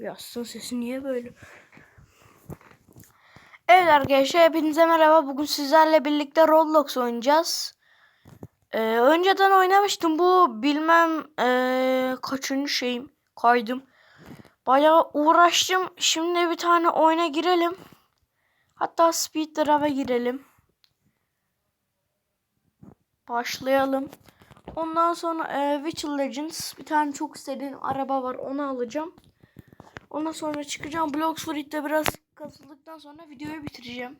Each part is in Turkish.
Yastığın sesi niye böyle? Evet arkadaşlar hepinize merhaba. Bugün sizlerle birlikte Roblox oynayacağız. Ee, önceden oynamıştım. Bu bilmem ee, kaçıncı şeyim. Kaydım. Bayağı uğraştım. Şimdi bir tane oyuna girelim. Hatta Speed Drive'a girelim. Başlayalım. Ondan sonra e, Witcher Legends bir tane çok istediğim araba var. Onu alacağım. Ondan sonra çıkacağım. Blocks Fruit'te biraz kasıldıktan sonra videoyu bitireceğim.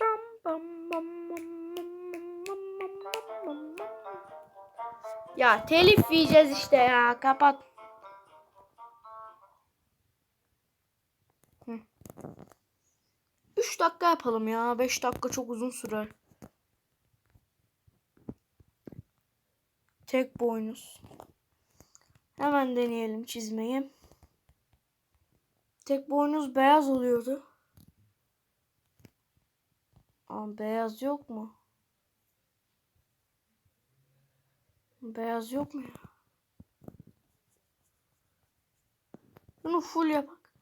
Bam bam bam bam. Ya telif yiyeceğiz işte ya. Kapat. Hı. Üç dakika yapalım ya. Beş dakika çok uzun sürer. Tek boynuz. Hemen deneyelim çizmeyi. Tek boynuz beyaz oluyordu. Aa, beyaz yok mu? Beyaz yok mu ya? Bunu full yapak.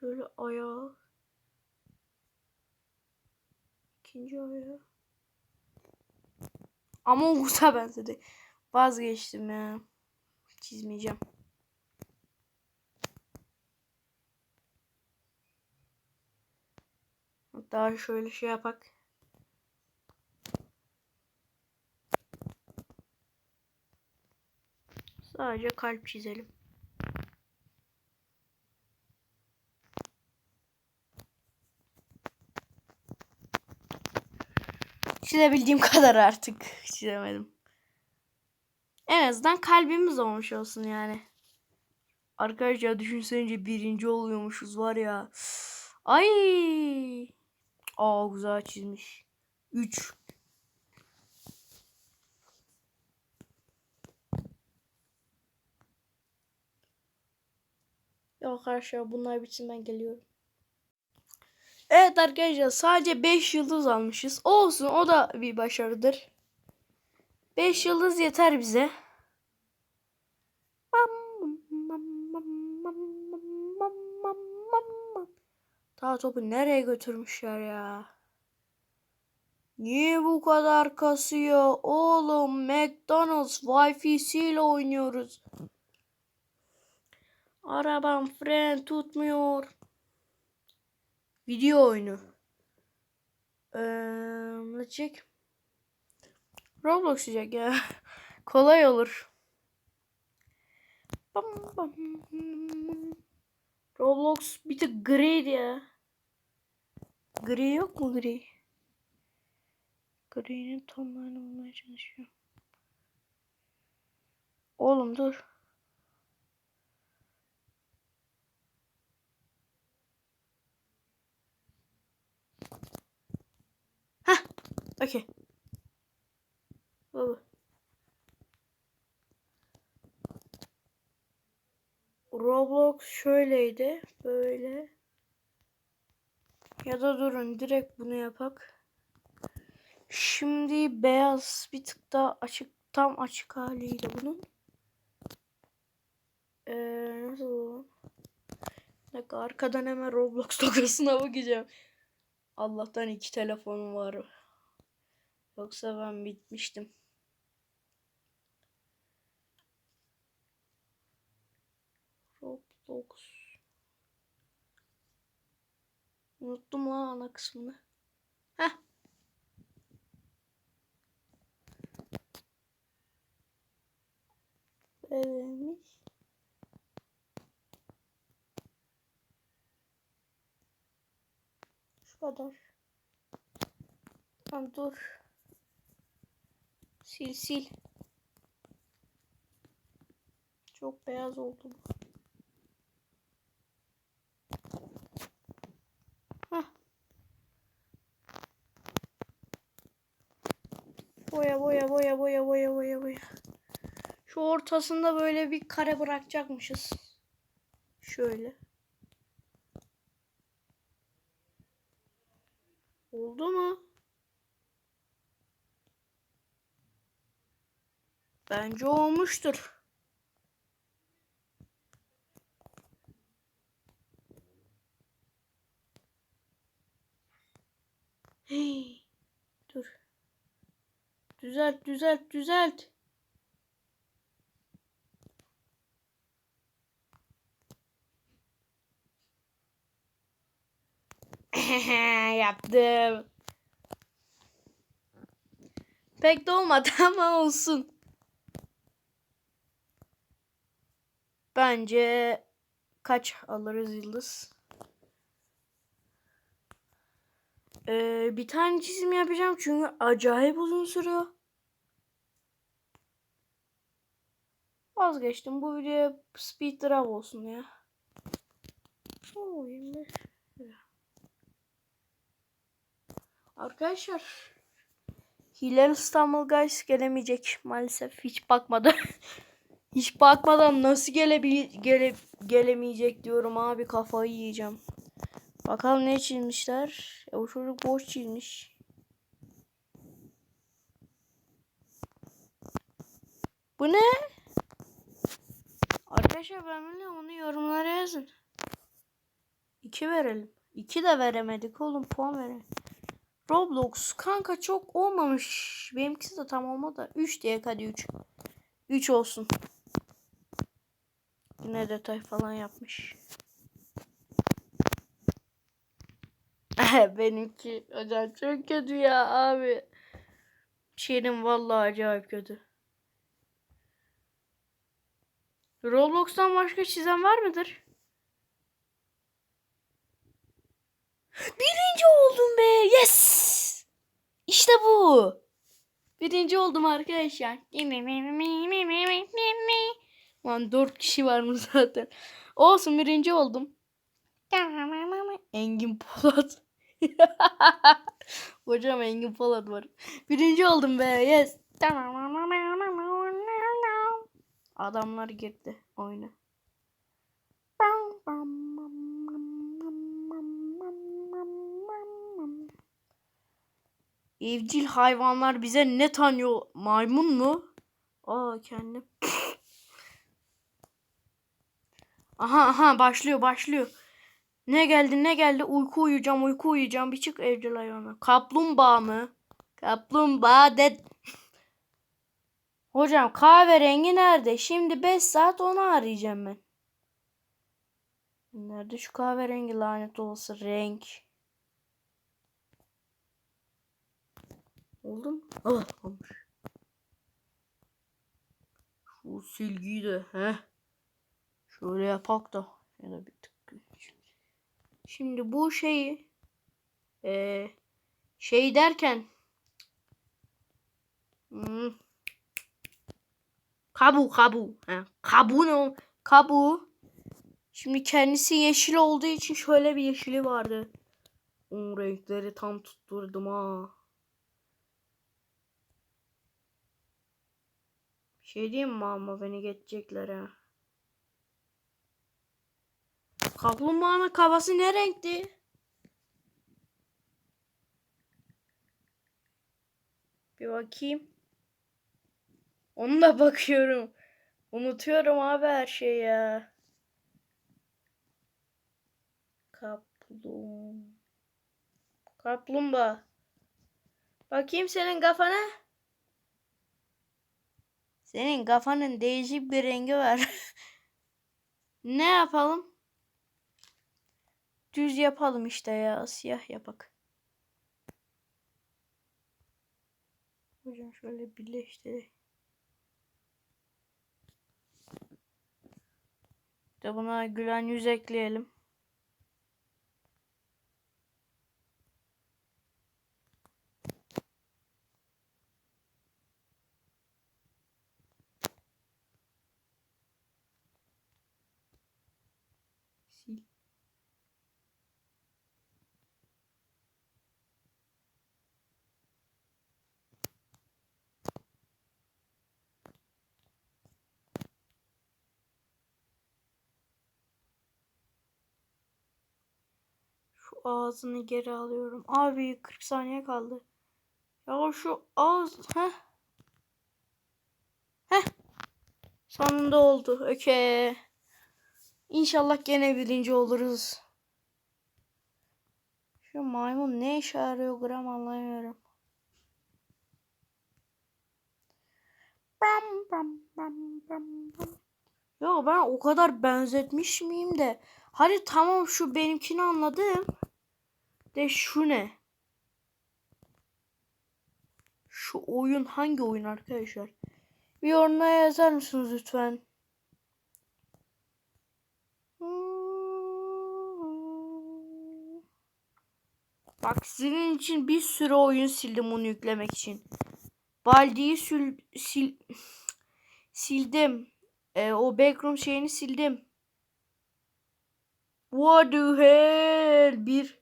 Şöyle ayağı. İkinci ayağı. Ama Umut'a benzedi. Vazgeçtim ya. Çizmeyeceğim. Hatta şöyle şey yapak. Sadece kalp çizelim. Çizebildiğim kadar artık çizemedim. En azından kalbimiz olmuş olsun yani. Arkadaşlar düşünsenize birinci oluyormuşuz var ya. Ay. Aa güzel çizmiş. 3. Yok arkadaşlar bunlar bitsin ben geliyorum. Evet arkadaşlar sadece 5 yıldız almışız. Olsun o da bir başarıdır. 5 yıldız yeter bize. Daha topu nereye götürmüşler ya? Niye bu kadar kasıyor? Oğlum McDonald's Wi-Fi ile oynuyoruz. Arabam fren tutmuyor. Video oyunu. Ee, çek? Roblox diyecek ya. Kolay olur. Bam, bam. Roblox bir tık gri ya. Gri yok mu gri? Gri'nin tonlarını bulmaya çalışıyorum. Oğlum dur. Heh. Okey. Baba. Roblox şöyleydi. Böyle. Ya da durun direkt bunu yapak. Şimdi beyaz bir tık daha açık tam açık haliyle bunun. Ee, nasıl olur? Dakika arkadan hemen Roblox logosuna bakacağım. Allah'tan iki telefonum var. Yoksa ben bitmiştim. Roblox. Unuttum lan ana kısmını. Heh. Böyleymiş. Şu kadar. Tamam dur. Sil sil. Çok beyaz oldu bu. Boya boya boya boya boya boya boya. Şu ortasında böyle bir kare bırakacakmışız. Şöyle. Oldu mu? Bence olmuştur. Hey. Düzelt düzelt düzelt. Yaptım. Pek de olmadı ama olsun. Bence kaç alırız yıldız? Ee, bir tane çizim yapacağım çünkü acayip uzun sürüyor. Vazgeçtim. Bu videoya speed draw olsun ya. Oo, 25 lira. Arkadaşlar Hilal İstanbul Guys gelemeyecek maalesef. Hiç bakmadan. Hiç bakmadan nasıl gelebil gele gelemeyecek diyorum abi kafayı yiyeceğim. Bakalım ne çizmişler. E, o çocuk boş çizmiş. Bu ne? Arkadaşlar ben onu yorumlara yazın. 2 verelim. 2 de veremedik oğlum puan verelim. Roblox kanka çok olmamış. Benimkisi de tam olmadı. 3 diye hadi 3. 3 olsun. Yine detay falan yapmış. Benimki hocam çok kötü ya abi. Şiirim vallahi acayip kötü. Roblox'tan başka çizen var mıdır? Birinci oldum be. Yes. İşte bu. Birinci oldum arkadaşlar. Lan dört kişi var mı zaten? Olsun birinci oldum. Engin Polat. Hocam Engin Polat var. Birinci oldum be. Yes. Adamlar girdi oyuna. Evcil hayvanlar bize ne tanıyor? Maymun mu? Aa kendim. Aha aha başlıyor başlıyor. Ne geldi ne geldi? Uyku uyuyacağım uyku uyuyacağım. Bir çık evcil hayvana. Kaplumbağa mı? Kaplumbağa de. Hocam kahverengi nerede? Şimdi 5 saat onu arayacağım ben. Nerede şu kahverengi lanet olası renk? Oldu mu? Ah olmuş. Şu silgiyi de he. Şöyle yapak da ya da bir tık. Şimdi bu şeyi e, şey derken hmm, kabu kabu he, kabu ne? Kabu Şimdi kendisi yeşil olduğu için şöyle bir yeşili vardı. O renkleri tam tutturdum ha. Şey diyeyim mi ama beni geçecekler ha. Kaplumbağanın kafası ne renkti? Bir bakayım. Onu da bakıyorum. Unutuyorum abi her şeyi ya. Kaplum. Kaplumbağa. Bakayım senin kafana. Senin kafanın değişik bir rengi var. ne yapalım? Düz yapalım işte ya. Siyah yapak. Hocam şöyle birleştir. De buna gülen yüz ekleyelim. Sil. Şu ağzını geri alıyorum. Abi 40 saniye kaldı. Ya şu ağız... Heh. Heh. Sonunda oldu. Okey. İnşallah gene birinci oluruz. Şu maymun ne işe yarıyor gram anlamıyorum. Bam, bam, bam, bam, bam. Ya ben o kadar benzetmiş miyim de. Hadi tamam şu benimkini anladım. De şu ne? Şu oyun hangi oyun arkadaşlar? Bir yorumlara yazar mısınız lütfen? Bak sizin için bir sürü oyun sildim onu yüklemek için. Baldi'yi sil, sil, sildim. E, o backroom şeyini sildim. What the hell? Bir.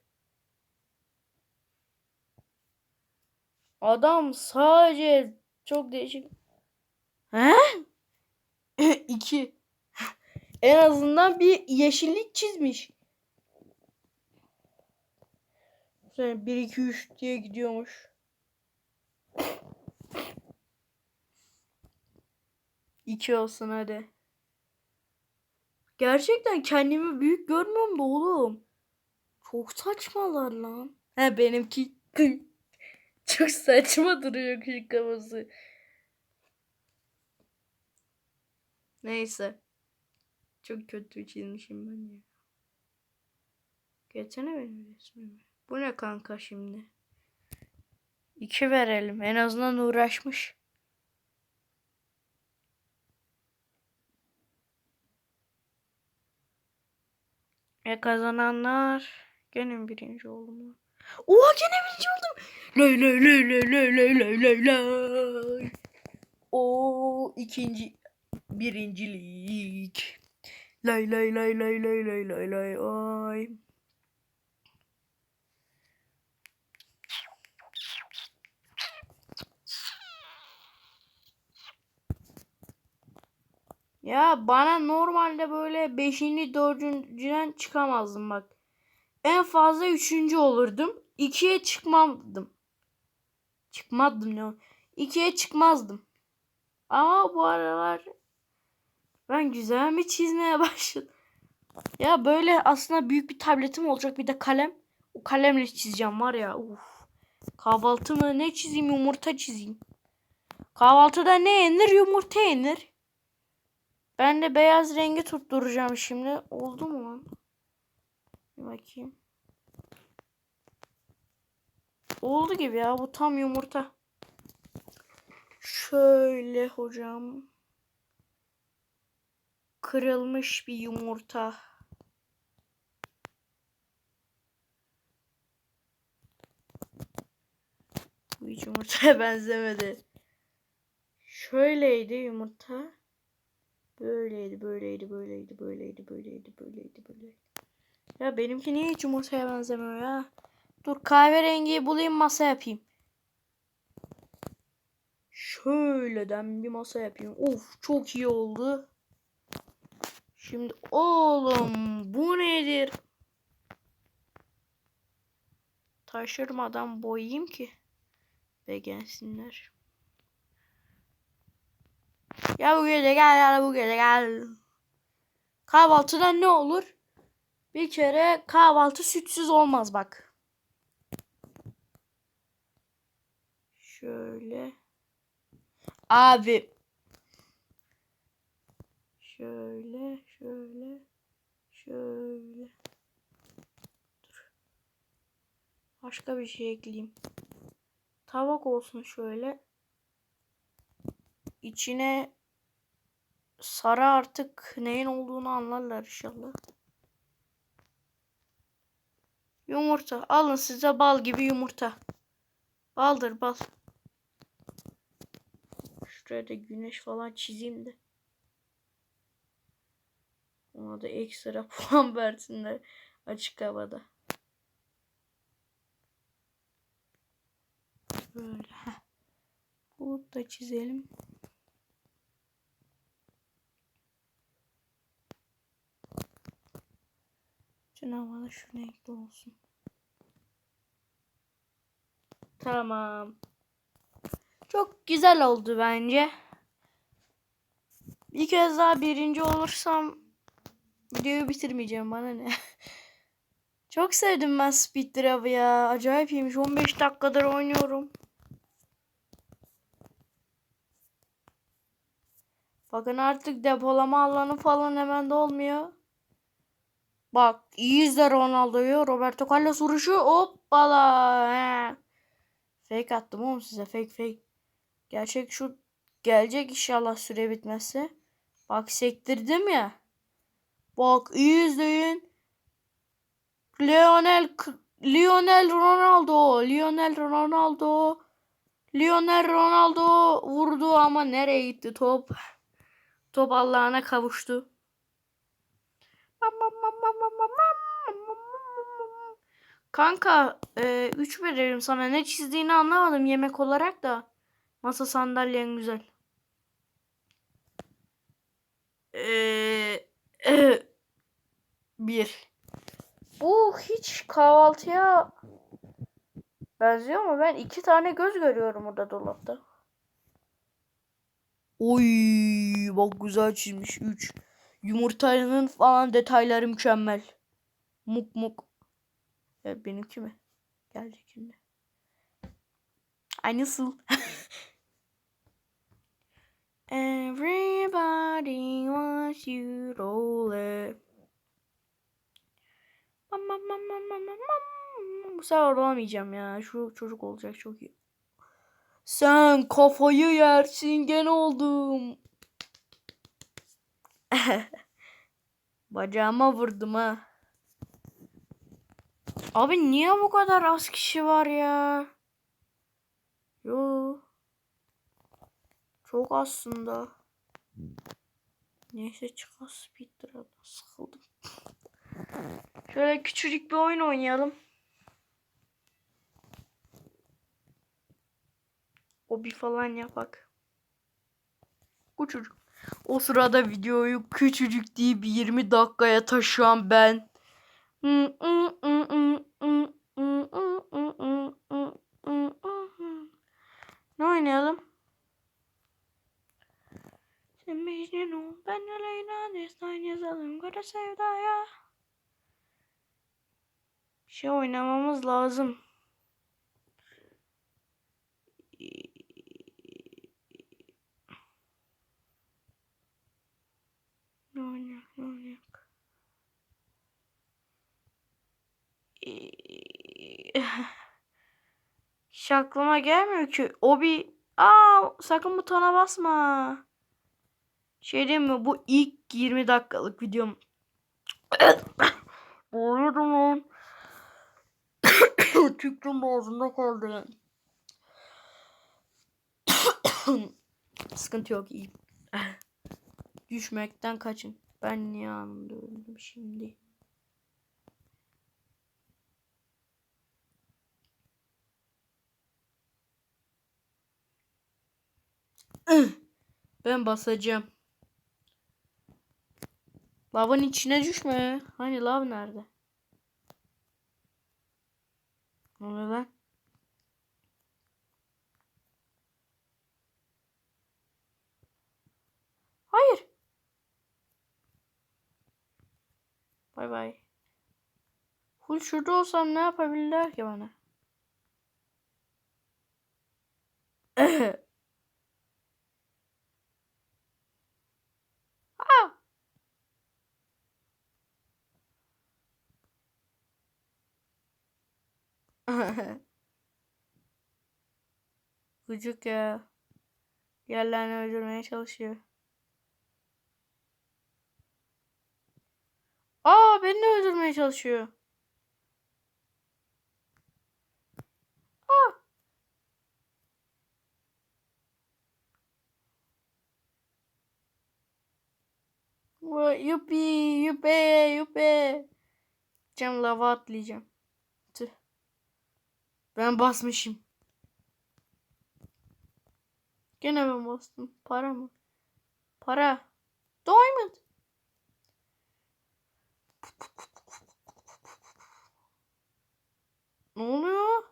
Adam sadece çok değişik. He? İki. en azından bir yeşillik çizmiş. Sen 1 2 3 diye gidiyormuş. İki olsun hadi. Gerçekten kendimi büyük görmüyorum da oğlum. Çok saçmalar lan. He benimki çok saçma duruyor küçük kafası. Neyse. Çok kötü çizmişim ben ya. Geçsene benim resmimi. Bu ne kanka şimdi? İki verelim. En azından uğraşmış. E kazananlar gene birinci oldum. Oha gene birinci oldum. Lay lay lay lay lay lay lay lay lay. O ikinci birincilik. Lay lay lay lay lay lay lay lay ay. Ya bana normalde böyle 5. 4.den çıkamazdım bak. En fazla 3. olurdum. 2'ye çıkmazdım. Çıkmazdım ne? 2'ye çıkmazdım. Ama bu aralar ben güzel mi çizmeye başladım. Ya böyle aslında büyük bir tabletim olacak bir de kalem. O kalemle çizeceğim var ya. Uf. Kahvaltı mı ne çizeyim yumurta çizeyim. Kahvaltıda ne yenir yumurta yenir. Ben de beyaz rengi tutturacağım şimdi. Oldu mu lan? Bir bakayım. Oldu gibi ya. Bu tam yumurta. Şöyle hocam. Kırılmış bir yumurta. Bu hiç yumurtaya benzemedi. Şöyleydi yumurta. Böyleydi, böyleydi, böyleydi, böyleydi, böyleydi, böyleydi, böyleydi. Ya benimki niye hiç yumurtaya benzemiyor ya? Dur kahverengiyi bulayım masa yapayım. Şöyleden bir masa yapayım. Of çok iyi oldu. Şimdi oğlum bu nedir? Taşırmadan boyayayım ki. Ve gelsinler. Ya bu gece gel ya bu gece gel. Kahvaltıda ne olur? Bir kere kahvaltı sütsüz olmaz bak. Şöyle. Abi. Şöyle, şöyle, şöyle. Dur. Başka bir şey ekleyeyim. Tabak olsun şöyle. İçine sarı artık neyin olduğunu anlarlar inşallah. Yumurta. Alın size bal gibi yumurta. Baldır bal. Şuraya da güneş falan çizeyim de. Ona da ekstra puan versinler açık havada. Böyle. Bulut da çizelim. Bütün havada şu renkli olsun. Tamam. Çok güzel oldu bence. Bir kez daha birinci olursam videoyu bitirmeyeceğim bana ne. Çok sevdim ben Speed Drive'ı ya. Acayip iyiymiş. 15 dakikadır oynuyorum. Bakın artık depolama alanı falan hemen de olmuyor. Bak iyi izle Ronaldo'yu. Roberto Carlos vuruşu. Hoppala. He. Fake attım oğlum size. Fake fake. Gerçek şu gelecek inşallah süre bitmezse. Bak sektirdim ya. Bak iyi izleyin. Lionel Lionel Ronaldo. Lionel Ronaldo. Lionel Ronaldo vurdu ama nereye gitti top? Top Allah'ına kavuştu. Kanka 3 veririm sana. Ne çizdiğini anlamadım yemek olarak da. Masa sandalyen güzel. Eee bir. Bu hiç kahvaltıya benziyor mu? Ben iki tane göz görüyorum burada dolapta. Oy bak güzel çizmiş. 3. Yumurtanın falan detayları mükemmel. Muk muk. Evet benimki mi? Gelecek şimdi. Ay nasıl? Everybody wants you mam. Bu sefer olamayacağım ya. Şu çocuk olacak çok iyi. Sen kafayı yersin gene oldum. Bacağıma vurdum ha. Abi niye bu kadar az kişi var ya? Yo. Çok aslında. Neyse çıkar speedrun. Sıkıldım. Şöyle küçücük bir oyun oynayalım. O bir falan yapak. Küçücük. O sırada videoyu küçücük bir 20 dakikaya taşıyan ben. Ne oynayalım? Sen Mecnun, ben de Leyla, destan yazalım, kara sevdaya. Bir şey oynamamız lazım. Ne oynayak, ne oynayak. Hiç aklıma gelmiyor ki. O bir... Aa sakın butona basma. Şey diyeyim mi? Bu ilk 20 dakikalık videom. Boğuluyordum lan. Tükrüm boğazımda kaldı. Sıkıntı yok iyi. Düşmekten kaçın. Ben niye öldüm şimdi? Ben basacağım. Lavın içine düşme. Hani lav nerede? Ne oluyor lan? Hayır. Bay bay. Full şurada olsam ne yapabilirler ki bana? Gıcık ya. Yerlerini öldürmeye çalışıyor. Aa beni de öldürmeye çalışıyor. Aa. Yuppie yuppie yuppie. Cam lava atlayacağım. Ben basmışım. Gene ben bastım. Para mı? Para. Diamond. Ne oluyor?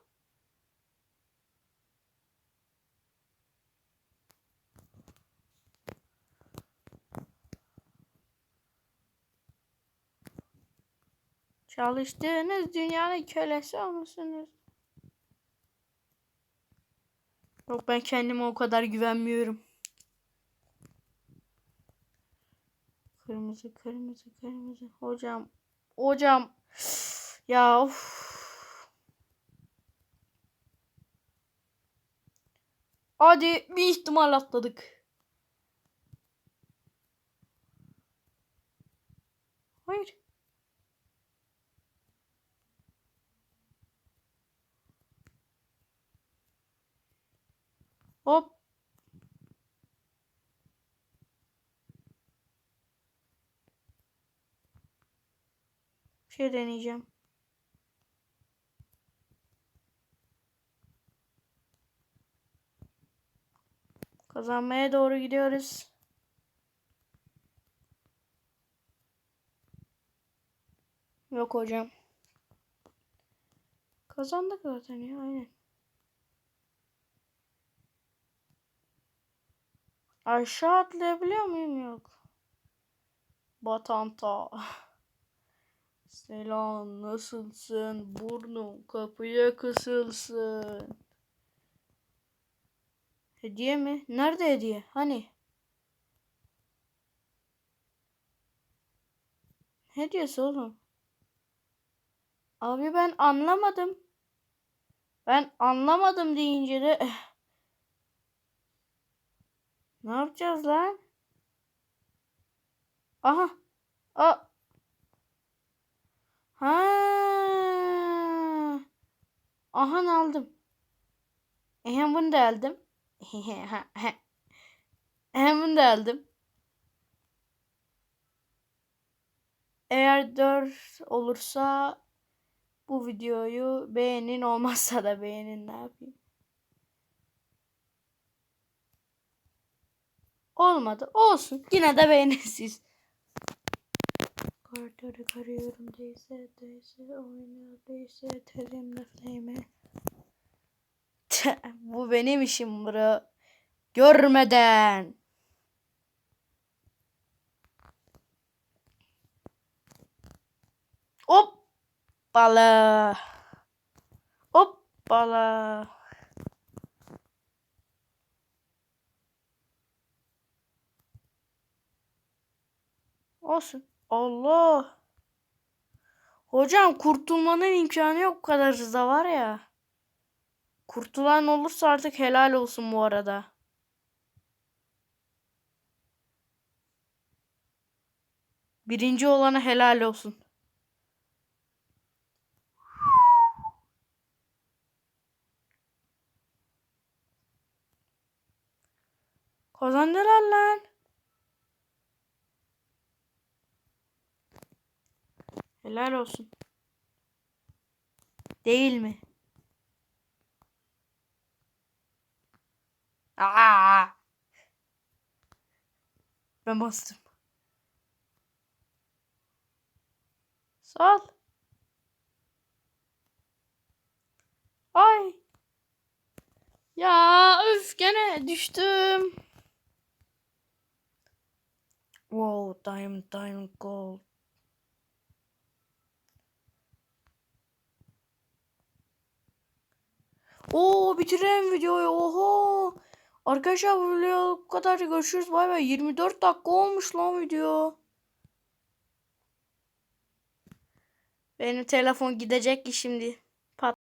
Çalıştığınız dünyanın kölesi olmuşsunuz. Yok ben kendime o kadar güvenmiyorum. Kırmızı kırmızı kırmızı. Hocam. Hocam. Ya of. Hadi bir ihtimal atladık. Hayır. Hop. Bir şey deneyeceğim. Kazanmaya doğru gidiyoruz. Yok hocam. Kazandık zaten ya aynen. Aşağı atlayabiliyor muyum? Yok. Batanta. Selam nasılsın? Burnum kapıya kısılsın. Hediye mi? Nerede hediye? Hani? Hediyesi oğlum. Abi ben anlamadım. Ben anlamadım deyince de ne yapacağız lan? Aha. A ha. Aha aldım. Ehem bunu da aldım. Ehem bunu da aldım. Eğer 4 olursa bu videoyu beğenin olmazsa da beğenin ne yapayım. Olmadı. Olsun. Yine de beğenirsiniz. Kartları karıyorum değse değse oynuyor değse terimle flame. Bu benim işim bro. Görmeden. Hoppala. Hoppala. Olsun. Allah. Hocam kurtulmanın imkanı yok bu kadar hızda var ya. Kurtulan olursa artık helal olsun bu arada. Birinci olana helal olsun. Kazandılar lan. Helal olsun. Değil mi? Aa! Ben bastım. Sağ ol. Ay. Ya öf gene düştüm. Wow, diamond, diamond, gold. Oo bitirelim videoyu. Oho. Arkadaşlar bu video bu kadar. Görüşürüz. Bay bay. 24 dakika olmuş lan video. Benim telefon gidecek ki şimdi.